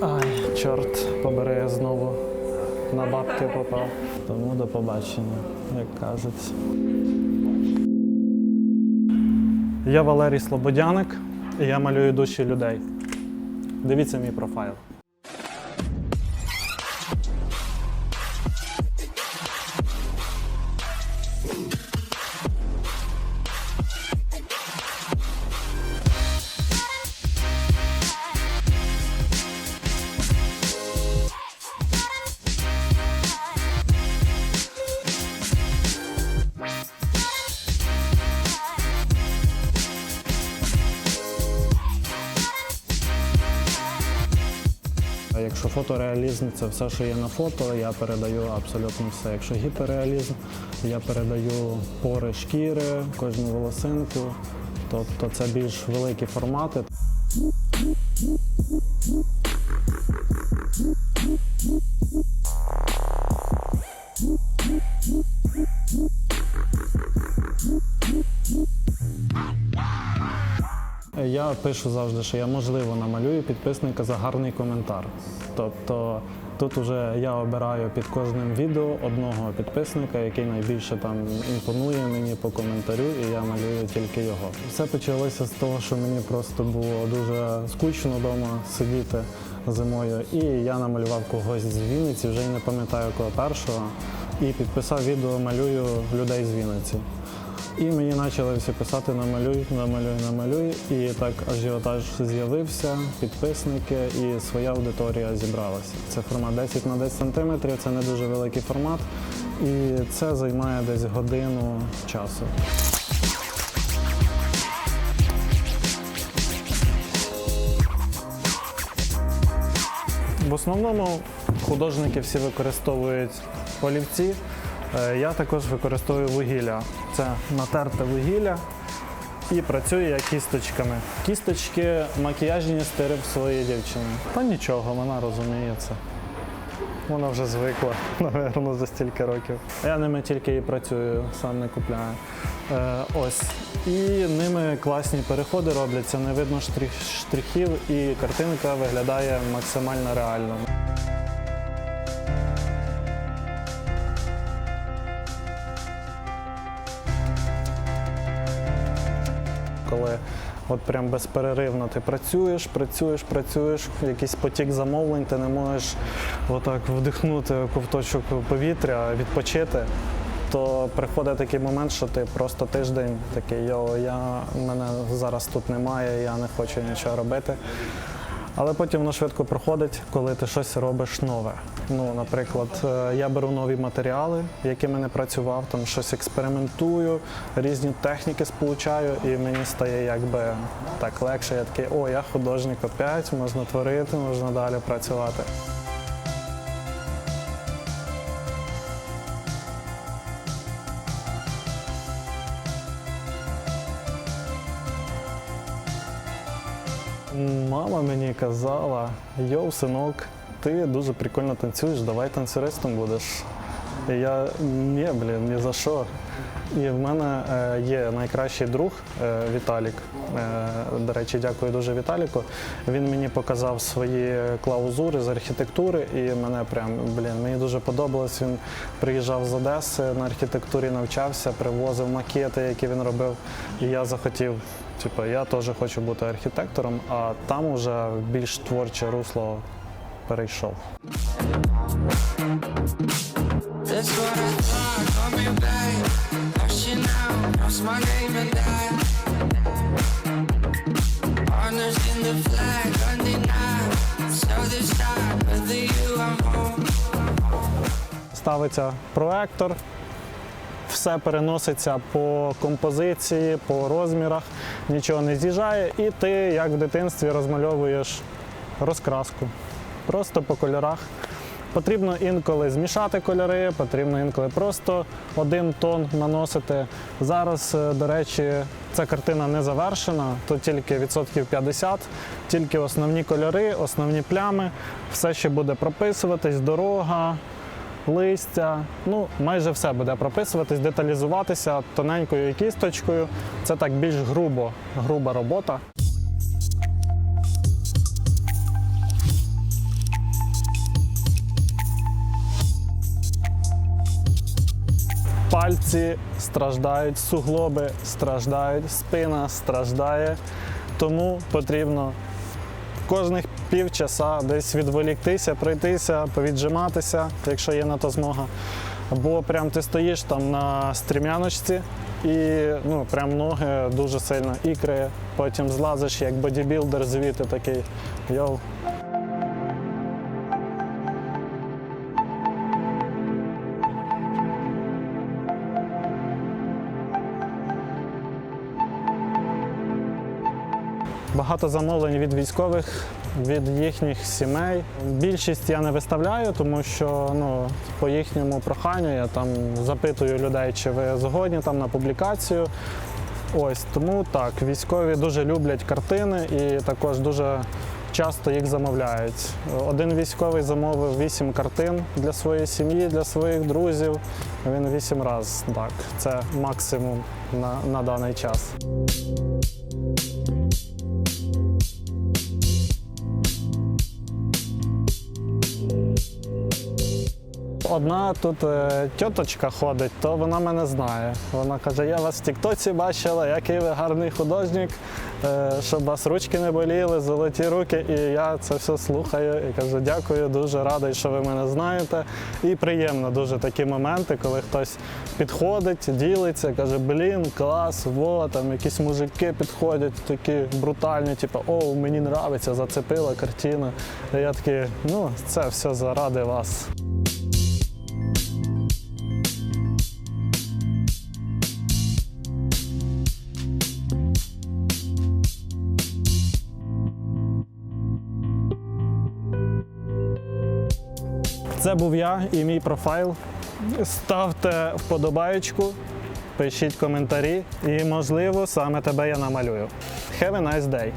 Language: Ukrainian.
Ай, чорт, побере я знову на бабки попав. Тому до побачення, як кажуть. Я Валерій Слободяник, і я малюю душі людей. Дивіться мій профайл. Якщо фотореалізм це все, що є на фото, я передаю абсолютно все. Якщо гіперреалізм, я передаю пори шкіри, кожну волосинку. Тобто це більш великі формати. Я пишу завжди, що я можливо намалюю підписника за гарний коментар. Тобто тут вже я обираю під кожним відео одного підписника, який найбільше там імпонує мені по коментарю, і я малюю тільки його. Все почалося з того, що мені просто було дуже скучно вдома сидіти зимою, і я намалював когось з Вінниці, вже й не пам'ятаю кого першого, і підписав відео Малюю людей з Вінниці. І мені почали всі писати намалюй, намалюй, намалюй. І так ажіотаж з'явився, підписники і своя аудиторія зібралася. Це формат 10 на 10 сантиметрів, це не дуже великий формат, і це займає десь годину часу. В основному художники всі використовують олівці. Е, Я також використовую вугілля. Це натерте вугілля і працюю я кісточками. Кісточки макіяжні стирив своєї дівчини. Та нічого, вона розуміє це. Вона вже звикла, напевно, за стільки років. Я ними тільки і працюю, сам не купляю. Е, ось. І ними класні переходи робляться, не видно штрих, штрихів, і картинка виглядає максимально реально. Коли от прям безперервно ти працюєш, працюєш, працюєш, якийсь потік замовлень, ти не можеш отак вдихнути ковточок повітря, відпочити. То приходить такий момент, що ти просто тиждень такий, йо, я мене зараз тут немає, я не хочу нічого робити. Але потім воно швидко проходить, коли ти щось робиш нове. Ну, наприклад, е, я беру нові матеріали, якими не працював, там щось експериментую, різні техніки сполучаю, і мені стає якби так легше. Я такий, о, я художник опять, можна творити, можна далі працювати. Мама мені казала, йоу, синок, ти дуже прикольно танцюєш, давай танцюристом будеш. І я ні, блін, ні за що. І в мене е, є найкращий друг е, Віталік. Е, до речі, дякую дуже Віталіку. Він мені показав свої клаузури з архітектури, і мене прям блін, мені дуже подобалось. Він приїжджав з Одеси, на архітектурі навчався, привозив макети, які він робив. І я захотів, типу, я теж хочу бути архітектором, а там уже в більш творче русло перейшов. Ставиться проектор, все переноситься по композиції, по розмірах, нічого не з'їжджає, і ти, як в дитинстві, розмальовуєш розкраску. Просто по кольорах. Потрібно інколи змішати кольори, потрібно інколи просто один тон наносити. Зараз, е, до речі, ця картина не завершена, тут тільки відсотків 50, тільки основні кольори, основні плями, все ще буде прописуватись, дорога, листя. Ну, майже все буде прописуватись, деталізуватися тоненькою кісточкою. Це так більш грубо, груба робота. Пальці страждають, суглоби страждають, спина страждає, тому потрібно кожних півчаса десь відволіктися, пройтися, повіджиматися, якщо є на то змога. Або прям ти стоїш там на стрімяночці і ну, прям ноги дуже сильно ікри, потім злазиш як бодібілдер звідти такий йоу. Багато замовлень від військових, від їхніх сімей. Більшість я не виставляю, тому що ну, по їхньому проханню я там запитую людей, чи ви згодні там на публікацію. Ось тому так, військові дуже люблять картини і також дуже часто їх замовляють. Один військовий замовив вісім картин для своєї сім'ї, для своїх друзів. Він вісім разів так. Це максимум на, на даний час. Одна тут е, тьоточка ходить, то вона мене знає. Вона каже: я вас в Тіктоці бачила, який ви гарний художник, е, щоб вас ручки не боліли, золоті руки. І я це все слухаю і кажу, дякую, дуже радий, що ви мене знаєте. І приємно дуже такі моменти, коли хтось підходить, ділиться, каже, блін, клас, во, там якісь мужики підходять, такі брутальні, типу, о, мені нравиться, зацепила картина. І я такий, ну, це все заради вас. Це був я і мій профайл. Ставте вподобаєчку, пишіть коментарі і, можливо, саме тебе я намалюю. Have a nice day!